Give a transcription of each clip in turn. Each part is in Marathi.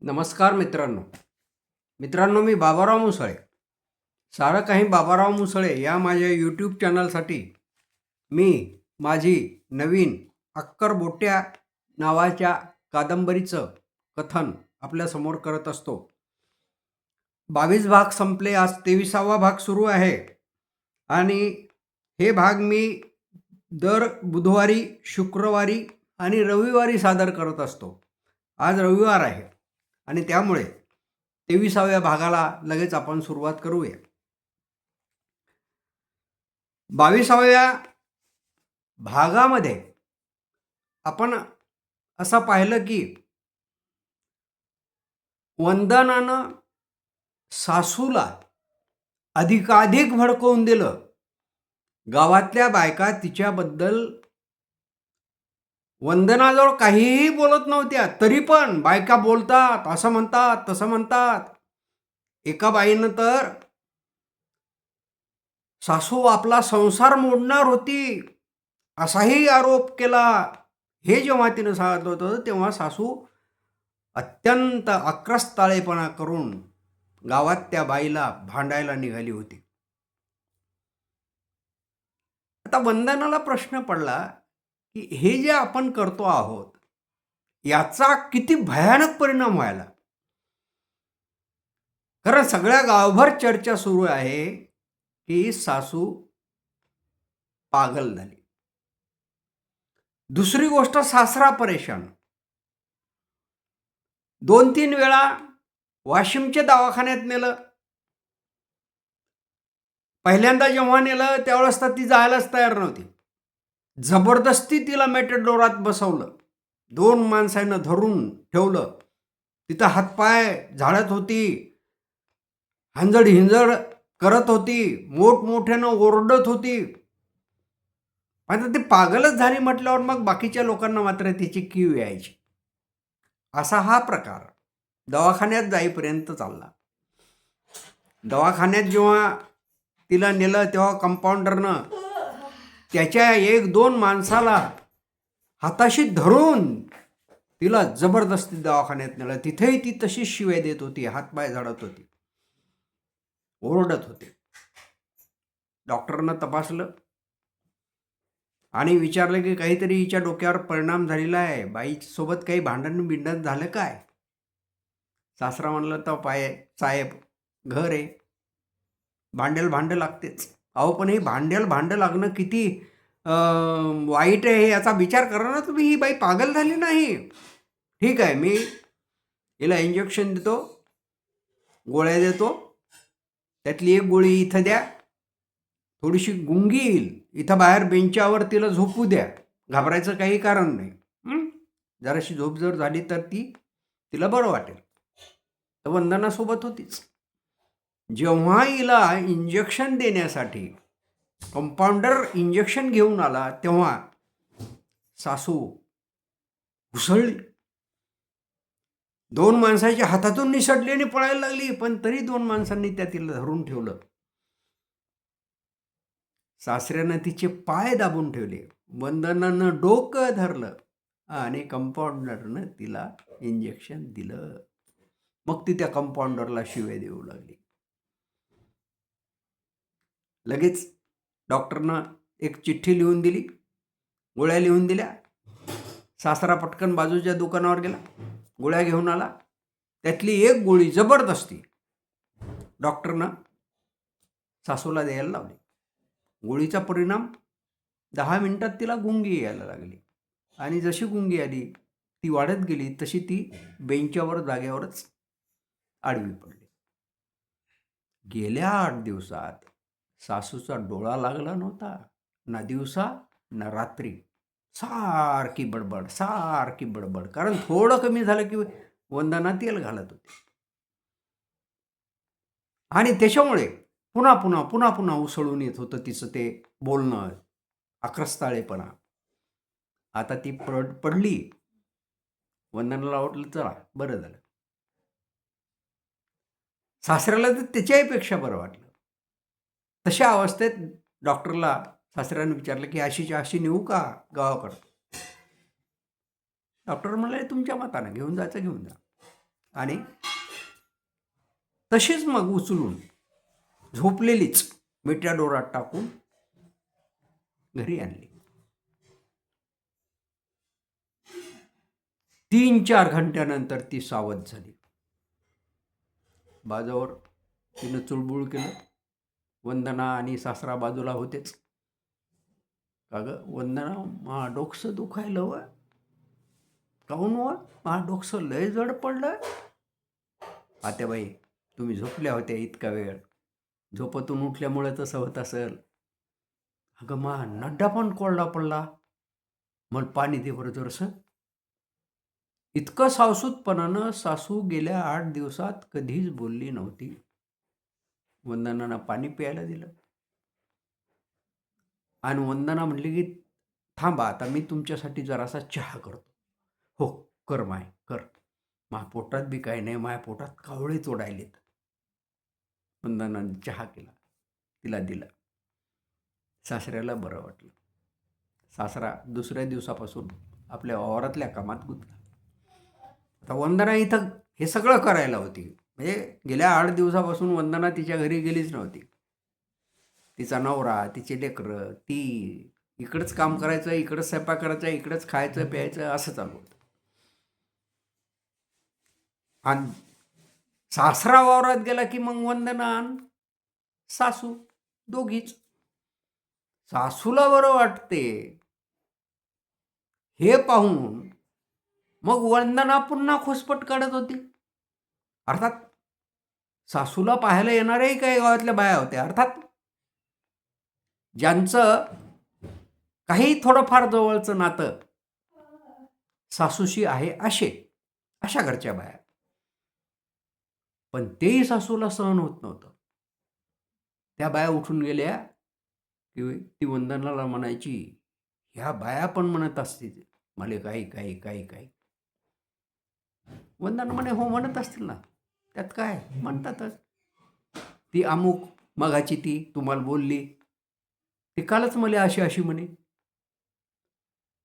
नमस्कार मित्रांनो. मित्रांनो मी बाबाराव मुसळे. सारं काही बाबाराव मुसळे या माझ्या यूट्यूब चॅनलसाठी मी माझी नवीन अक्कर बोट्या नावाच्या कादंबरीचं कथन आपल्यासमोर करत असतो. बावीस भाग संपले आज तेविसावा भाग सुरू आहे. आणि हे भाग मी दर बुधवारी शुक्रवारी आणि रविवारी सादर करत असतो. आज रविवार आहे. आणि त्यामुळे तेविसाव्या भागाला लगेच आपण सुरुवात करूया. बावीसाव्या भागामध्ये आपण असं पाहिलं की वंदनानं सासूला अधिकाधिक भडकवून दिलं. गावातल्या बायका तिच्याबद्दल वंदनाजवळ काहीही बोलत नव्हत्या तरी पण बायका बोलतात असं म्हणतात तसं म्हणतात. एका बाईनं तर सासू आपला संसार मोडणार होती असाही आरोप केला. हे जेव्हा तिनं सांगितलं होतं तेव्हा सासू अत्यंत अक्रस्ताळेपणा करून गावात त्या बाईला भांडायला निघाली होती. आता वंदनाला प्रश्न पडला की हे जे आपण करतो आहोत याचा किती भयानक परिणाम व्हायला. कारण सगळ्या गावभर चर्चा सुरू आहे की सासू पागल झाली. दुसरी गोष्ट सासरा परेशान. दोन तीन वेळा वाशिमच्या दवाखान्यात नेलं. पहिल्यांदा जेव्हा नेलं त्यावेळेस तर ती जायलाच तयार नव्हती. जबरदस्ती तिला मेटेडोरात बसवलं. दोन माणसानं धरून ठेवलं. तिथं हातपाय झाडत होती. हंजड हिंजड करत होती. मोठमोठ्यानं ओरडत होती. आता ती पागलच झाली म्हटल्यावर मग बाकीच्या लोकांना मात्र तिची कीव यायची. असा हा प्रकार दवाखान्यात जाईपर्यंत चालला. दवाखान्यात जेव्हा तिला नेलं तेव्हा कंपाऊंडरनं त्याच्या एक दोन माणसाला हाताशी धरून तिला जबरदस्ती दवाखान्यात नेलं. तिथेही ती तशीच शिवाय देत होती हातपाय झाडत होती. ओरडत होते. डॉक्टरनं तपासलं आणि विचारलं की काहीतरी हिच्या डोक्यावर परिणाम झालेला आहे. बाईसोबत काही भांडण बिंडण झालं काय? सासरा म्हणलं तर पाय साहेब घर आहे. भांडेल भांडं लागतेच. अहो पण हे भांडेल भांडं लागणं किती वाईट आहे याचा विचार करा ना तुम्ही. ही बाई पागल झाली नाही. ठीक आहे मी हिला इंजेक्शन देतो गोळ्या देतो. त्यातली एक गोळी इथं द्या. थोडीशी गुंगी येईल. इथं बाहेर बेंचावर तिला झोपू द्या. घाबरायचं काही कारण नाही. जराशी झोप जर झाली तर ती तिला बरं वाटेल. तर वंदनासोबत होतीच. जेव्हा हिला इंजेक्शन देण्यासाठी कंपाऊंडर इंजेक्शन घेऊन आला तेव्हा सासू घुसळली दोन माणसाच्या हातातून निसटली आणि पळायला लागली पण तरी दोन माणसांनी त्या तिला धरून ठेवलं. सासऱ्यानं तिचे पाय दाबून ठेवले वंदनानं डोकं धरलं आणि कंपाऊंडरनं तिला इंजेक्शन दिलं. मग ती त्या कंपाऊंडरला शिवे देऊ लागली. लगेच डॉक्टरनं एक चिठ्ठी लिहून दिली. गोळ्या लिहून दिल्या. सासरा पटकन बाजूच्या दुकानावर गेला. गोळ्या घेऊन आला. त्यातली एक गोळी जबरदस्ती डॉक्टरनं सासूला द्यायला लावली. गोळीचा परिणाम दहा मिनटात तिला गुंगी यायला लागली. आणि जशी गुंगी आली ती वाढत गेली तशी ती बेंचावर जागेवरच आडवी पडली. गेल्या आठ दिवसात सासूचा डोळा लागला नव्हता. ना दिवसा ना रात्री. सारखी बडबड सारखी बडबड. कारण थोडं कमी झालं की वंदना तेल घालत होते. आणि त्याच्यामुळे पुन्हा पुन्हा पुन्हा पुन्हा उसळून येत होतं तिचं ते बोलणं आक्रस्ताळेपणा. आता ती पड पडली. वंदनाला वाटलं चला बरं झालं. सासऱ्याला तर त्याच्याही बरं वाटलं. तशा अवस्थेत डॉक्टरला सासऱ्यानं विचारलं की अशीच्या अशी नेऊ का गावाकडं? डॉक्टर म्हणाले तुमच्या मतानं घेऊन जायचं घेऊन जा. आणि तशीच मग उचलून झोपलेलीच मिठ्या डोरात टाकून घरी आणली. तीन चार घंट्यानंतर ती सावध झाली. बाजावर तिनं चुळबुळ केलं. वंदना आणि सासरा बाजूला होतेच. का ग? वंदना मा डोकसं दुखायलं व. काहून व? मा डोकसं लय जड पडलं. आत्याबाई तुम्ही झोपल्या होत्या इतका वेळ. झोपतून उठल्यामुळे तसं होत असेल. अगं मा नड्डा पण कोरडा पडला. मग पाणी दे बरं जरसं. इतकं सावसूतपणानं सासू गेल्या आठ दिवसात कधीच बोलली नव्हती. वंदनानं पाणी प्यायला दिलं. आणि वंदना म्हणली की थांबा आता मी तुमच्यासाठी जरासा चहा करतो. हो कर माय कर. माझ्या पोटात बी काही नाही माया पोटात कावळे तोडायलेत वंदनाने चहा केला तिला दिला. सासऱ्याला बरं वाटलं. सासरा दुसऱ्या दिवसापासून आपल्या वावरातल्या कामात गुंतला. आता वंदना इथं हे सगळं करायला होती. म्हणजे गेल्या आठ दिवसापासून वंदना तिच्या घरी गेलीच नव्हती. तिचा नवरा तिचे लेकरं ती इकडंच काम करायचं इकडंच स्वयंपाक करायचा इकडंच खायचं प्यायचं असं चालू होतं. आणि सासरा वावरात गेला की मग वंदना आणि सासू दोघीच. सासूला बरं वाटते. हे पाहून मग वंदना पुन्हा खुसपट काढत होती. अर्थात सासूला पाहायला येणाऱ्याही काही गावातल्या बाया होत्या. अर्थात ज्यांचं काही थोडंफार जवळचं नातं सासूशी आहे असे अशा घरच्या बाया. पण तेही सासूला सहन होत नव्हतं. त्या बाया उठून गेल्या की ती वंदनाला म्हणायची ह्या बाया पण म्हणत असतील मला काही काही काही काही. वंदन म्हणे हो म्हणत असतील ना. त्यात काय? म्हणतातच. ती अमुक मगाची ती तुम्हाला बोलली. ती कालच मला अशी अशी म्हणे.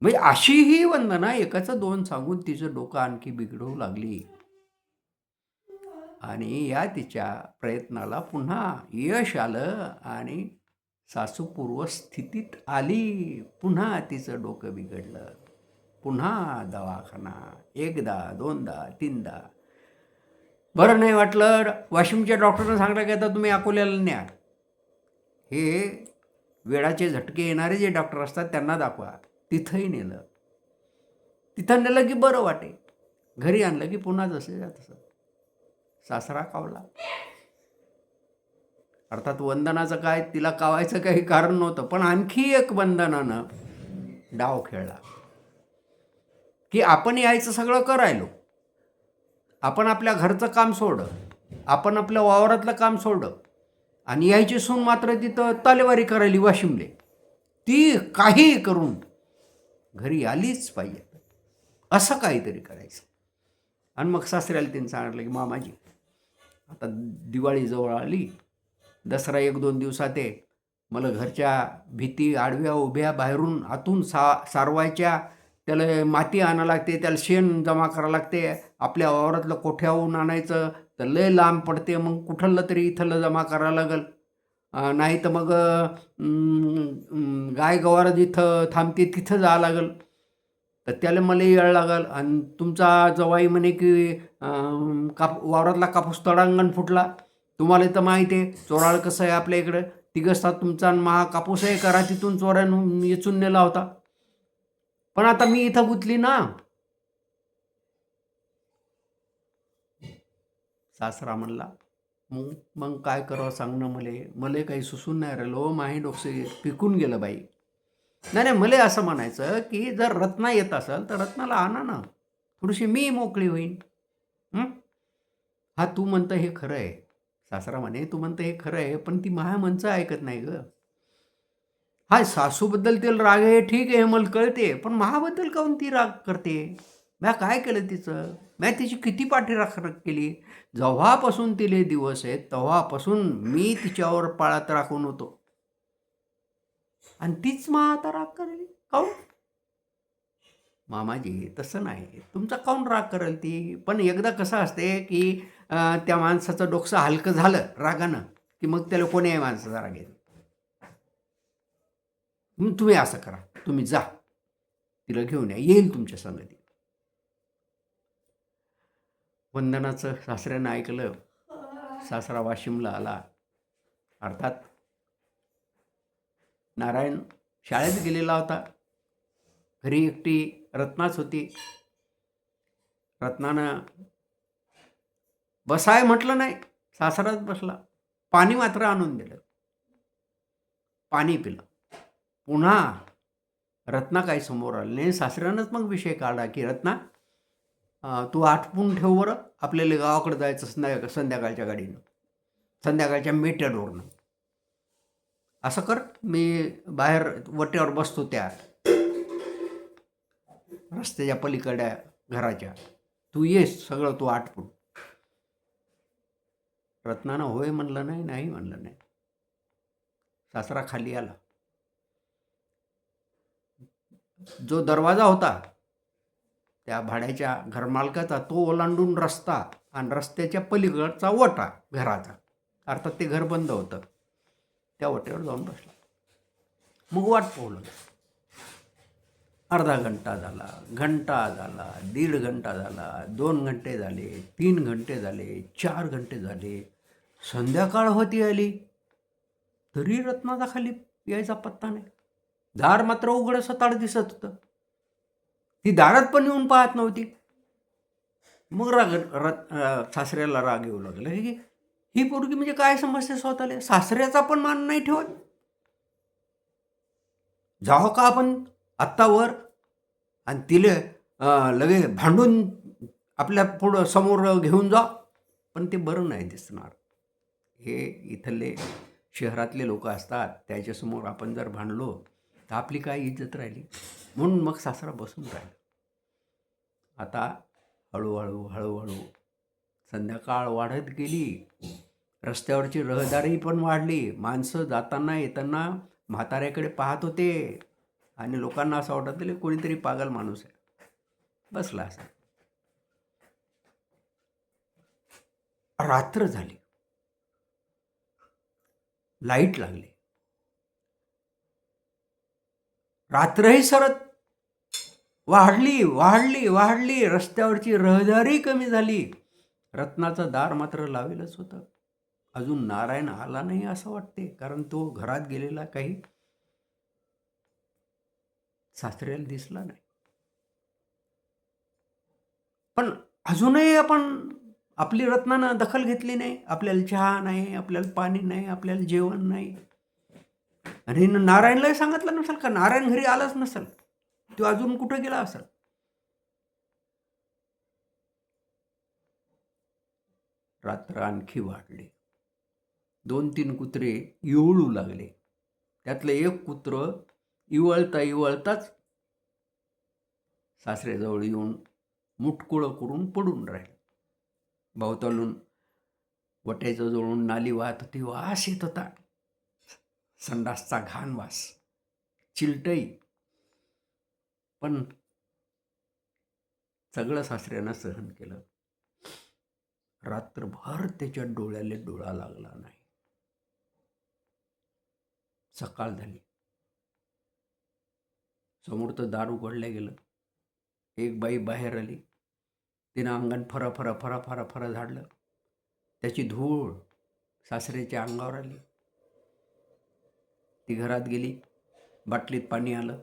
म्हणजे अशी ही वंदना एकाचं दोन सांगून तिचं डोकं आणखी बिघडवू लागली. आणि या तिच्या प्रयत्नाला पुन्हा यश आलं आणि सासू पूर्वस्थितीत आली. पुन्हा तिचं डोकं बिघडलं. पुन्हा दवाखाना. एकदा दोनदा तीनदा. बरं नाही वाटलं वाशिमच्या डॉक्टरनं सांगता की आता तुम्ही अकोल्याला न्या. हे वेळाचे झटके येणारे जे डॉक्टर असतात त्यांना दाखवा. तिथंही नेलं. तिथं नेलं की बरं वाटे. घरी आणलं की पुन्हा जसे तसं. सासरा कावला. अर्थात वंदनाचं काय तिला कावायचं काही कारण नव्हतं पण आणखी एक वंदनानं डाव खेळला. की आपण यायचं सगळं करायलो. आपण आपल्या घरचं काम सोडं आपण आपल्या वावरातलं काम सोडं आणि यायची सून मात्र तिथं तलेवारी करायली वाशिमले. ती काही करून घरी आलीच पाहिजे. असं काहीतरी करायचं. आणि मग सासऱ्याला त्यांनी सांगितलं की मामाजी आता दिवाळी जवळ आली दसरा एक दोन दिवसात आहे. मला घरच्या भीती आडव्या उभ्या बाहेरून आतून सा सारवायच्या त्याला माती आणावं लागते त्याला शेण जमा करावं लागते आपल्या वावरातलं कोठ्याहून आणायचं तर लय लांब पडते मग कुठलं तरी इथलं जमा करावं लागेल. नाही तर मग गाय गवार जिथं थांबते तिथं जावं लागेल. तर त्याला मला येळ लागेल. आणि तुमचा जवाई म्हणे की काप वावरातला कापूस तडांगण फुटला. तुम्हाला तर माहिती आहे चोराळ कसं आहे आपल्या इकडं. तिघसतात तुमचा महा कापूसही करा तिथून चोऱ्यानं येचून नेला होता. पण आता मी इथं गुतली ना. सासरा म्हणला मग मग काय करावं सांगणं मले. मले काही सुसून नाही राहिलो. माही डोकसे पिकून गेलं बाई. नाही नाही मले असं म्हणायचं की जर रत्ना येत असेल तर रत्नाला आणा ना. थोडीशी मी मोकळी होईन. हा तू म्हणतं हे खरं आहे. सासरा म्हणे तू म्हणतं हे खरं आहे पण ती महामंच ऐकत नाही ग. हा सासूबद्दल तिला राग आहे ठीक आहे मला कळते पण महाबद्दल काहून ती राग करते? म्या काय केलं तिचं? म्या तिची किती पाठीराख केली? जेव्हापासून तिले दिवस आहेत तेव्हापासून मी तिच्यावर पाळत राखून होतो. आणि तीच मा आता राग करेल? काऊन मामाजी तसं नाही. तुमचा काऊन राग करेल ती? पण एकदा कसं असते की त्या माणसाचं डोकसं हलकं झालं रागानं की मग त्याला कोणी माणसाचा राग येतो मग तुम्ही असं करा. तुम्ही जा. तिला घेऊन या. येईल तुमच्या संगती. वंदनाचं सासऱ्यानं ऐकलं. सासरा वाशिमला आला. अर्थात नारायण शाळेत गेलेला होता. घरी एकटी रत्नाच होती. रत्नानं बसाय म्हटलं नाही. सासराच बसला. पाणी मात्र आणून दिलं. पाणी पिलं. पुन्हा रत्ना काही समोर आले नाही. सासऱ्यानंच मग विषय काढला की रत्ना तू आठवून ठेव बरं. आपल्याला गावाकडे जायचं संध्या संध्याकाळच्या गाडीनं. संध्याकाळच्या मेट्याडोरनं असं कर. मी बाहेर वट्यावर बसतो त्या रस्त्याच्या पलीकड्या घराच्या. तू येस सगळं तू आटपून. रत्नानं होय म्हणलं नाही नाही म्हणलं नाही. सासरा खाली आला. जो दरवाजा होता त्या भाड्याच्या घरमालकाचा तो ओलांडून रस्ता आणि रस्त्याच्या पलीकडचा वटा घराचा. अर्थात ते घर बंद होतं. त्या वटेवर जाऊन बसला. मग वाट पोहलं अर्धा घंटा झाला घंटा झाला दीड घंटा झाला दोन घंटे झाले तीन घंटे झाले चार घंटे झाले. संध्याकाळ होती आली. तरी रत्नाचा खाली यायचा पत्ता नाही. दार मात्र उघडं सताड दिसत होतं. ती दारात पण येऊन पाहत नव्हती. मग राग रत सासऱ्याला राग येऊ लागला. हे की ही पोरगी म्हणजे काय समस्या स्वतःला? सासऱ्याचा पण मान नाही ठेवत. जाव का आपण आत्तावर आणि तिले लगे भांडून आपल्या पुढं समोर घेऊन जा. पण ते बरं नाही दिसणार. हे इथले शहरातले लोक असतात. त्याच्यासमोर आपण जर भांडलो तर आपली काय इज्जत राहिली? म्हणून मग सासरा बसून राहिला. आता हळूहळू हळूहळू संध्याकाळ वाढत गेली. रस्त्यावरची रहदारी पण वाढली. माणसं जाताना येताना म्हाताऱ्याकडे पाहत होते. आणि लोकांना असं वाटत कोणीतरी पागल माणूस आहे. बसला असा. रात्र झाली. लाइट लागली. रात्रही सरत. वाढली वाढली वाढली. रस्त्यावरची रहदारी कमी झाली. रत्नाचं दार मात्र लावेलच होतं. अजून नारायण आला नाही असं वाटते कारण तो घरात गेलेला काही सासऱ्याला दिसला नाही. पण अजूनही आपण आपली रत्नानं दखल घेतली नाही. आपल्याला चहा नाही आपल्याला पाणी नाही आपल्याला जेवण नाही. आणि नारायणलाही सांगितलं नसेल का? नारायण घरी आलाच नसेल. तो अजून कुठं गेला असेल? रात्र आणखी वाढली. दोन तीन कुत्रे इवळू लागले. त्यातलं एक कुत्र इवळता इवळताच सासऱ्याजवळ येऊन मुटकुळं करून पडून राहिलं. भावतालून वट्याच्या जवळून नाली वाहत होती. वास येत होता. संडासचा घाण वास चिलटई. पण सगळं सासऱ्यानं सहन केलं. रात्रभर त्याच्या डोळ्याला डोळा लागला नाही. सकाळ झाली. समोरचं दार उघडलं गेलं. एक बाई बाहेर आली. तिनं अंगण फरा फरा फरा फरा फरा झाडलं. त्याची धूळ सासऱ्याच्या अंगावर आली. ती घरात गेली बाटलीत पाणी आलं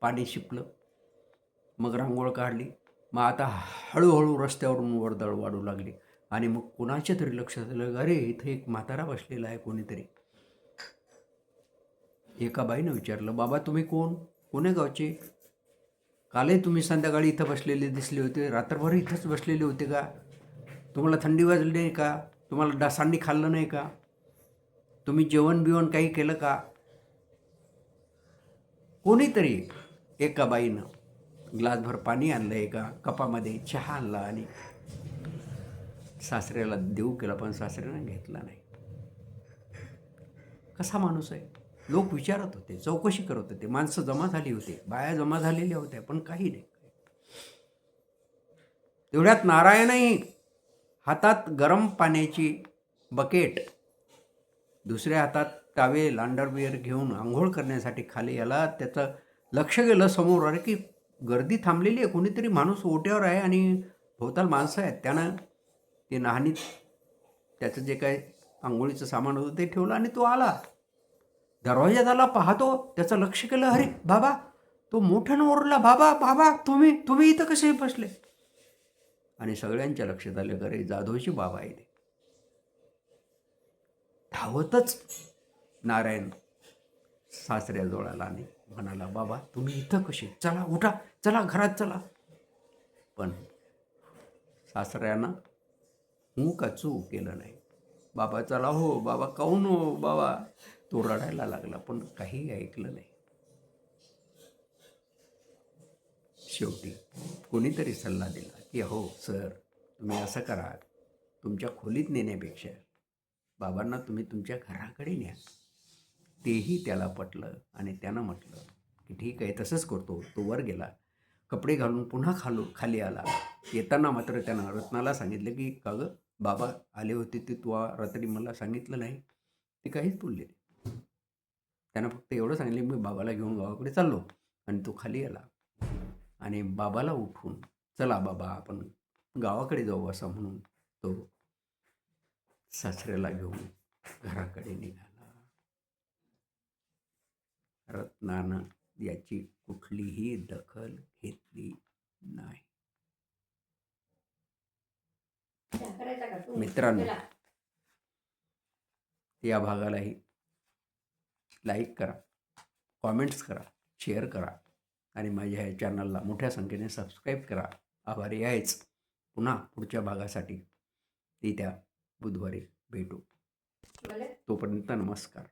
पाणी शिपलं मग रांगोळ काढली. मग आता हळूहळू रस्त्यावरून वर्दळ वाढू लागली आणि मग कुणाच्या तरी लक्षात आलं अरे इथं एक म्हातारा बसलेला आहे कोणीतरी. एका बाईनं विचारलं बाबा तुम्ही कोण? कोण्या गावचे? कालही तुम्ही संध्याकाळी इथं बसलेले दिसले होते. रात्रभर इथंच बसलेले होते का? तुम्हाला थंडी वाजली नाही का? तुम्हाला डासांडी खाल्लं नाही का? तुम्ही जेवण बिवण काही केलं का? कोणीतरी एका बाईनं ग्लासभर पाणी आणलं एका कपामध्ये चहा आणला आणि सासऱ्याला देऊ केला पण सासऱ्यानं घेतला नाही. कसा माणूस आहे? लोक विचारत होते चौकशी करत होते माणसं जमा झाली होती बाया जमा झालेल्या होत्या पण काही नाही. तेवढ्यात नारायणही हातात गरम पाण्याची बकेट दुसऱ्या हातात टावेल अंडरवेअर घेऊन आंघोळ करण्यासाठी खाली याला त्याचं लक्ष गेलं समोर. अरे की गर्दी थांबलेली आहे. कोणीतरी माणूस ओट्यावर आहे आणि भोवताल माणसं आहेत. त्यानं ते नहानीत त्याचं जे काय आंघोळीचं सामान होतं ते ठेवलं आणि तो आला. दरवाज्यात आला पाहतो. त्याचं लक्ष केलं. अरे बाबा तो मोठ्यानं ओरला बाबा बाबा तुम्ही तुम्ही इथं कसे बसले? आणि सगळ्यांच्या लक्षात आलं का रे जाधवची बाबा आहे ते. धावतच नारायण सासऱ्या जोळाला आणि म्हणाला बाबा तुम्ही इथं कसे? चला उठा. चला घरात चला. पण सासऱ्यानं हू का चू केलं नाही. बाबा चला हो. बाबा काऊन हो? बाबा. तो रडायला लागला पण काही ऐकलं नाही. शेवटी कोणीतरी सल्ला दिला की हो सर तुम्ही असं करा. तुमच्या खोलीत नेण्यापेक्षा बाबांना तुम्ही तुमच्या घराकडे न्या. तेही त्याला पटलं आणि त्यानं म्हटलं की ठीक आहे तसंच करतो. तो वर गेला. कपडे घालून पुन्हा खालू खाली आला. येताना मात्र त्यानं रत्नाला सांगितलं की का गं? बाबा आले होते ते तू रात्री मला सांगितलं नाही. ते काहीच बोलले नाही. त्यानं फक्त एवढं सांगितलं मी बाबाला घेऊन गावाकडे चाललो आणि तो खाली आला. आणि बाबाला उठून चला बाबा आपण गावाकडे जाऊ असं म्हणून तो सासऱ्याला घेऊन घराकडे निघाला रत्नानं याची कुठलीही दखल घेतली नाही. मित्रांनो या भागालाही लाईक करा कॉमेंट्स करा शेअर करा आणि माझ्या ह्या चॅनलला मोठ्या संख्येने सबस्क्राईब करा. आभारी आहेच. पुन्हा पुढच्या भागासाठी ती त्या बुधवारी भेटू. तोपर्यंत नमस्कार.